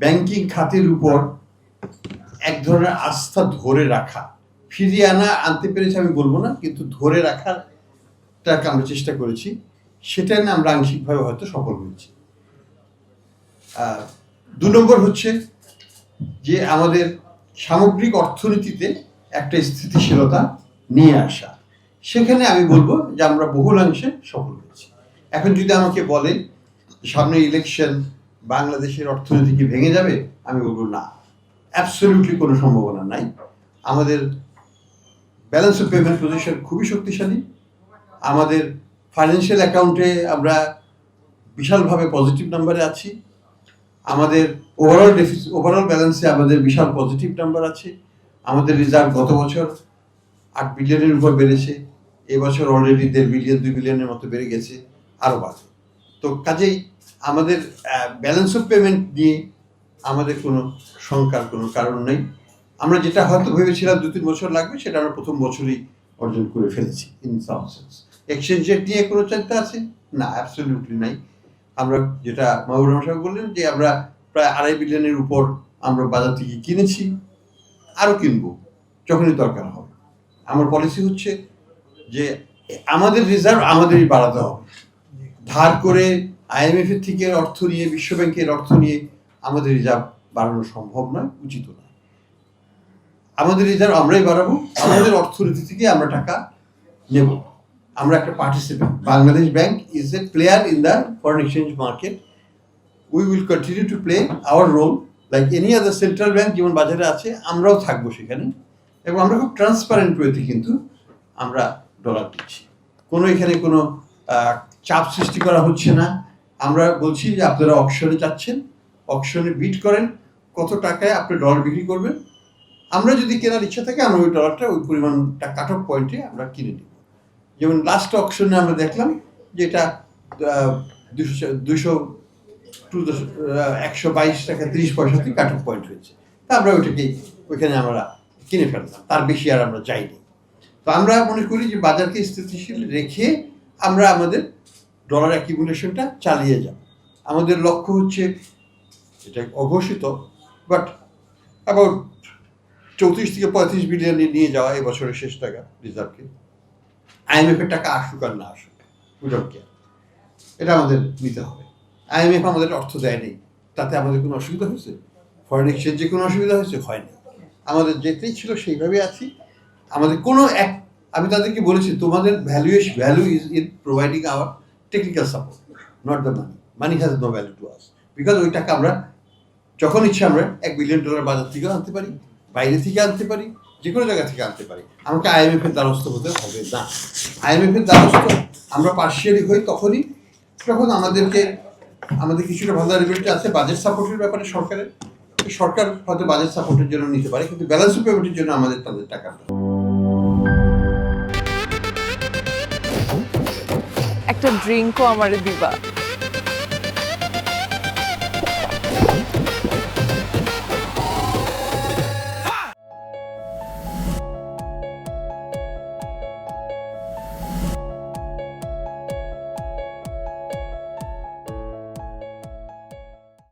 Banking খাতের উপর এক ধরনের আস্থা ধরে রাখা। ফিরিয়ে আনা, আনতে পেরেছি আমি বলব না, কিন্তু ধরে রাখার রাখারটাকে আমরা চেষ্টা করেছি। সেটা না আমরা আংশিকভাবে হয়তো সফল হয়েছি। দু নম্বর হচ্ছে যে আমাদের সামগ্রিক অর্থনীতিতে একটা স্থিতিশীলতা নিয়ে আসা। সেখানে আমি বলব যে আমরা বহুলাংশে সফল হয়েছি। এখন যদি আমাকে বলে সামনে ইলেকশন বাংলাদেশের অর্থনীতি কি ভেঙে যাবে? আমি বলব না। অ্যাবসলিউটলি কোনো সম্ভাবনা নাই। আমাদের ব্যালেন্স অফ পেমেন্ট পজিশন খুবই শক্তিশালী। আমাদের ফাইন্যান্সিয়াল অ্যাকাউন্টে আমরা বিশালভাবে পজিটিভ নাম্বারে আছি। আমাদের ওভারঅল ডেফিসিট ওভারঅল ব্যালেন্সে আমাদের বিশাল পজিটিভ নাম্বার আছে। আমাদের রিজার্ভ গত বছর আট বিলিয়নের উপর বেড়েছে। এবছর অলরেডি দেড় বিলিয়ন দুই বিলিয়নের মতো বেড়ে গেছে। আরও বাড়বে তো কাজেই আমাদের ব্যালেন্স অফ পেমেন্ট নিয়ে আমাদের কোনো শঙ্কার কোনো কারণ নেই। আমরা যেটা হয়তো ভেবেছিলাম দু তিন বছর লাগবে, সেটা আমরা প্রথম বছরই অর্জন করে ফেলেছি in some sense exchange rate নিয়ে কোনো চিন্তা আছে? না অ্যাবসলিউটলি নাই। আমরা যেটা মাহবুর রহমান সাহেব বললেন যে, আমরা প্রায় আড়াই বিলিয়নের উপর আমরা বাজার থেকে কিনেছি আরও কিনবো, যখনই দরকার হবে। আমার পলিসি হচ্ছে যে, আমাদের রিজার্ভ আমাদেরই বাড়াতে হবে। ধার করে আইএমএফ এর থেকে অর্থ নিয়ে, বিশ্বব্যাংকের অর্থ নিয়ে আমাদের রিজার্ভ বাড়ানো সম্ভব নয়, উচিত নয়। আমাদের রিজার্ভ আমরাই বাড়াবো, আমাদের অর্থনীতি থেকে আমরা টাকা নেব। আমরা একটা participant Bangladesh bank is a player in the foreign exchange market we will continue to play our role like any other central bank যেমন বাজারে আছে, আমরাও থাকব সেখানে। এবং আমরা খুব ট্রান্সপারেন্ট ওয়েতে কিন্তু আমরা ডলার দিচ্ছি। কোনো এখানে কোনো চাপ সৃষ্টি করা হচ্ছে না। আমরা বলছি যে আপনারা অকশনে যাচ্ছেন, অকশনে বিট করেন, কত টাকায় আপনি ডলার বিক্রি করবেন। আমরা যদি কেনার ইচ্ছা থাকে, আমরা ওই ডলারটা ওই পরিমাণটা কাট অফ পয়েন্টে আমরা কিনে নিব। যেমন লাস্ট অকশনে আমরা দেখলাম যে এটা দুশো দুশো টু একশো বাইশ টাকা তিরিশ পয়সাতে কাট অফ পয়েন্ট হয়েছে। তা আমরা ওইটাকে, ওইখানে আমরা কিনে ফেললাম। তার বেশি আর আমরা যাইনি। তো আমরা মনে করি যে বাজারকে স্থিতিশীল রেখে আমরা আমাদের ডলার অ্যাকিমুলেশনটা চালিয়ে যাব। আমাদের লক্ষ্য হচ্ছে এটা অঘোষিত বাট অ্যাবাউট চৌত্রিশ থেকে পঁয়ত্রিশ বিলিয়ন নিয়ে যাওয়া এই বছরের শেষ টাকা রিজার্ভকে আইএমএফ এর টাকা আসুক আর না আসুক উই কেয়ার এটা আমাদের নিতে হবে। আইএমএফ আমাদের অর্থ দেয়নি, তাতে আমাদের কোনো অসুবিধা হয়েছে? ফরেন এক্সচেঞ্জে কোনো অসুবিধা হয়েছে? হয়নি। আমাদের যেতেই ছিল সেইভাবে আছি। আমাদের কোনো এক আমি তাদেরকে বলেছি, তোমাদের valuation value is in providing our technical support not the money money has no value to us because ওই টাকা আমরা, যখন ইচ্ছা আমরা এক বিলিয়ন ডলার বাজার থেকেও আনতে পারি, বাইরে থেকে আনতে পারি যে কোনো জায়গা থেকে আনতে পারি। আমাকে আইএমএফ এর দ্বারস্থ হতে হবে না। আইএমএফ এর দ্বারস্থ, আমরা পার্সিয়ালি হই তখনই, যখন আমাদেরকে, আমাদের কিছুটা ভালনারেবিলিটি আছে বাজেট সাপোর্টের ব্যাপারে সরকারের। সরকার হয়তো বাজেট সাপোর্টের জন্য নিতে পারে, কিন্তু ব্যালেন্স পেমেন্টের জন্য আমাদের তাদের টাকা একটা ড্রিঙ্কও আমারে দিবা।